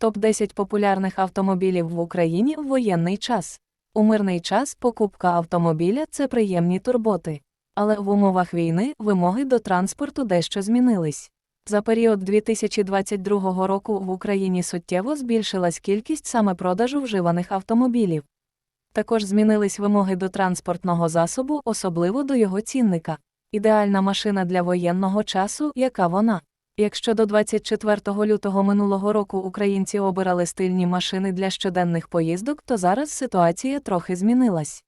Топ-10 популярних автомобілів в Україні в воєнний час. У мирний час покупка автомобіля це приємні турботи. Але в умовах війни вимоги до транспорту дещо змінились. За період 2022 року в Україні суттєво збільшилась кількість саме продажу вживаних автомобілів. Також змінились вимоги до транспортного засобу, особливо до його цінника. Ідеальна машина для воєнного часу, яка вона. Якщо до 24 лютого минулого року українці обирали стильні машини для щоденних поїздок, то зараз ситуація трохи змінилась.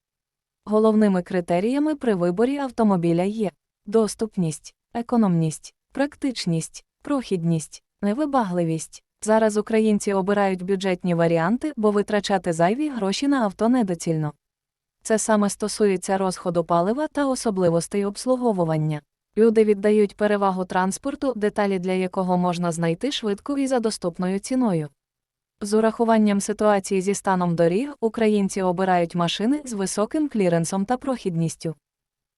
Головними критеріями при виборі автомобіля є доступність, економність, практичність, прохідність, невибагливість. Зараз українці обирають бюджетні варіанти, бо витрачати зайві гроші на авто недоцільно. Це саме стосується розходу палива та особливостей обслуговування. Люди віддають перевагу транспорту, деталі для якого можна знайти швидко і за доступною ціною. З урахуванням ситуації зі станом доріг, українці обирають машини з високим кліренсом та прохідністю.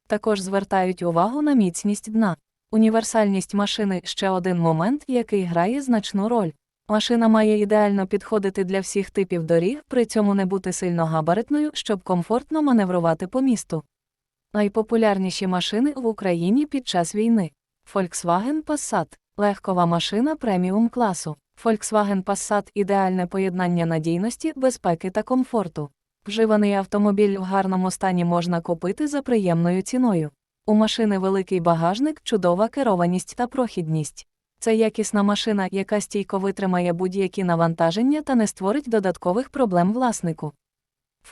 Також звертають увагу на міцність дна. Універсальність машини ще один момент, який грає значну роль. Машина має ідеально підходити для всіх типів доріг, при цьому не бути сильно габаритною, щоб комфортно маневрувати по місту. Найпопулярніші машини в Україні під час війни: Volkswagen Passat – легкова машина преміум класу. Volkswagen Passat – ідеальне поєднання надійності, безпеки та комфорту. Вживаний автомобіль в гарному стані можна купити за приємною ціною. У машини великий багажник, чудова керованість та прохідність. Це якісна машина, яка стійко витримає будь-які навантаження та не створить додаткових проблем власнику.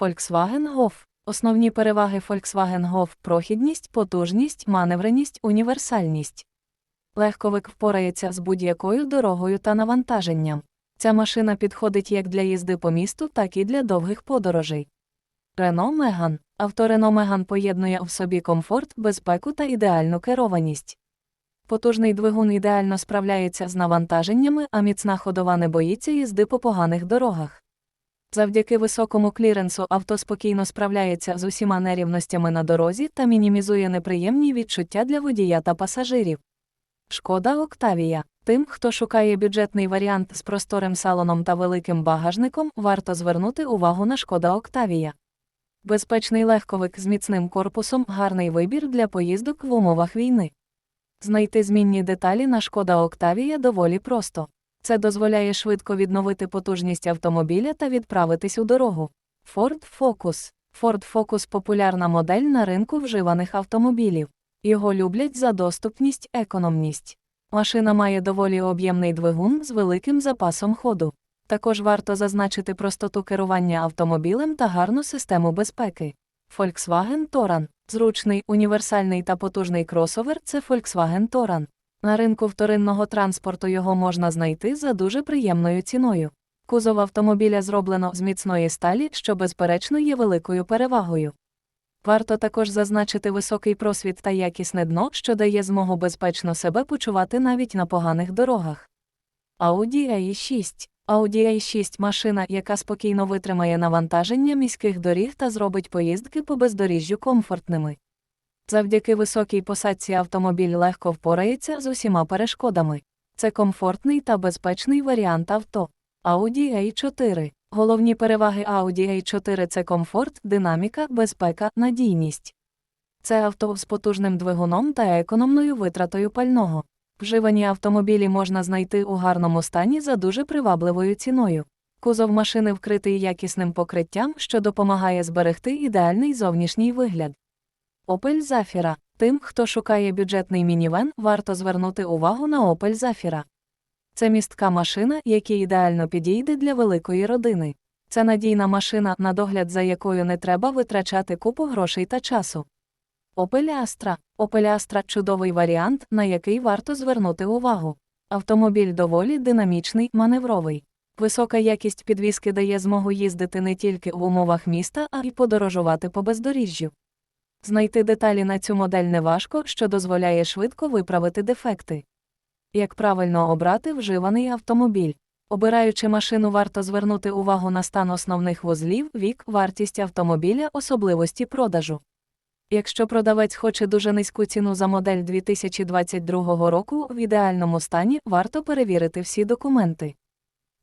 Volkswagen Golf Основні переваги Volkswagen Golf – прохідність, потужність, маневреність, універсальність. Легковик впорається з будь-якою дорогою та навантаженням. Ця машина підходить як для їзди по місту, так і для довгих подорожей. Renault Megane Авто Renault Megane поєднує в собі комфорт, безпеку та ідеальну керованість. Потужний двигун ідеально справляється з навантаженнями, а міцна ходова не боїться їзди по поганих дорогах. Завдяки високому кліренсу авто спокійно справляється з усіма нерівностями на дорозі та мінімізує неприємні відчуття для водія та пасажирів. Шкода Октавія. Тим, хто шукає бюджетний варіант з просторим салоном та великим багажником, варто звернути увагу на шкода Октавія. Безпечний легковик з міцним корпусом гарний вибір для поїздок в умовах війни. Знайти змінні деталі на шкода Октавія доволі просто. Це дозволяє швидко відновити потужність автомобіля та відправитись у дорогу. Ford Focus Ford Focus популярна модель на ринку вживаних автомобілів. Його люблять за доступність, економність. Машина має доволі об'ємний двигун з великим запасом ходу. Також варто зазначити простоту керування автомобілем та гарну систему безпеки. Volkswagen Touran зручний, універсальний та потужний кросовер це Volkswagen Touran. На ринку вторинного транспорту його можна знайти за дуже приємною ціною. Кузов автомобіля зроблено з міцної сталі, що безперечно є великою перевагою. Варто також зазначити високий просвіт та якісне дно, що дає змогу безпечно себе почувати навіть на поганих дорогах. Audi A6 Audi A6 машина, яка спокійно витримає навантаження міських доріг та зробить поїздки по бездоріжжю комфортними. Завдяки високій посадці автомобіль легко впорається з усіма перешкодами. Це комфортний та безпечний варіант авто. Audi A4 Головні переваги Audi A4 це комфорт, динаміка, безпека, надійність. Це авто з потужним двигуном та економною витратою пального. Вживані автомобілі можна знайти у гарному стані за дуже привабливою ціною. Кузов машини вкритий якісним покриттям, що допомагає зберегти ідеальний зовнішній вигляд. Opel Zafira. Тим, хто шукає бюджетний мінівен, варто звернути увагу на Opel Zafira. Це містка машина, яка ідеально підійде для великої родини. Це надійна машина, на догляд за якою не треба витрачати купу грошей та часу. Opel Astra. Opel Astra – чудовий варіант, на який варто звернути увагу. Автомобіль доволі динамічний, маневровий. Висока якість підвіски дає змогу їздити не тільки в умовах міста, а й подорожувати по бездоріжжю. Знайти деталі на цю модель неважко, що дозволяє швидко виправити дефекти. Як правильно обрати вживаний автомобіль? Обираючи машину, варто звернути увагу на стан основних вузлів, вік, вартість автомобіля, особливості продажу. Якщо продавець хоче дуже низьку ціну за модель 2022 року, в ідеальному стані варто перевірити всі документи.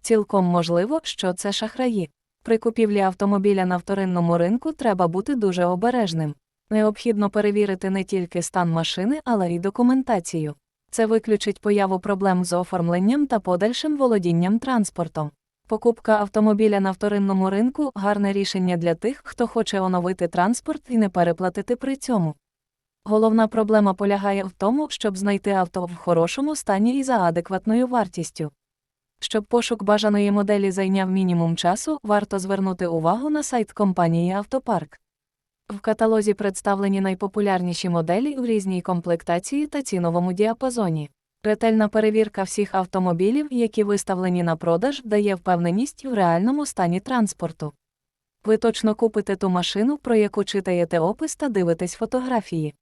Цілком можливо, що це шахраї. При купівлі автомобіля на вторинному ринку треба бути дуже обережним. Необхідно перевірити не тільки стан машини, але й документацію. Це виключить появу проблем з оформленням та подальшим володінням транспортом. Покупка автомобіля на вторинному ринку гарне рішення для тих, хто хоче оновити транспорт і не переплатити при цьому. Головна проблема полягає в тому, щоб знайти авто в хорошому стані і за адекватною вартістю. Щоб пошук бажаної моделі зайняв мінімум часу, варто звернути увагу на сайт компанії Автопарк. В каталозі представлені найпопулярніші моделі в різній комплектації та ціновому діапазоні. Ретельна перевірка всіх автомобілів, які виставлені на продаж, дає впевненість в реальному стані транспорту. Ви точно купите ту машину, про яку читаєте опис та дивитесь фотографії.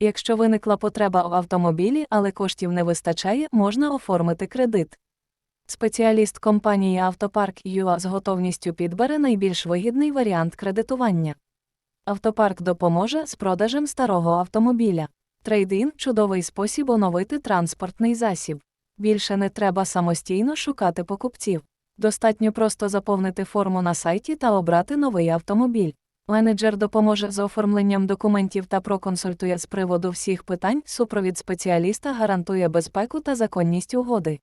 Якщо виникла потреба в автомобілі, але коштів не вистачає, можна оформити кредит. Спеціаліст компанії Автопарк ЮА з готовністю підбере найбільш вигідний варіант кредитування. Автопарк допоможе з продажем старого автомобіля. Трейдин чудовий спосіб оновити транспортний засіб. Більше не треба самостійно шукати покупців. Достатньо просто заповнити форму на сайті та обрати новий автомобіль. Менеджер допоможе з оформленням документів та проконсультує з приводу всіх питань. Супровід спеціаліста гарантує безпеку та законність угоди.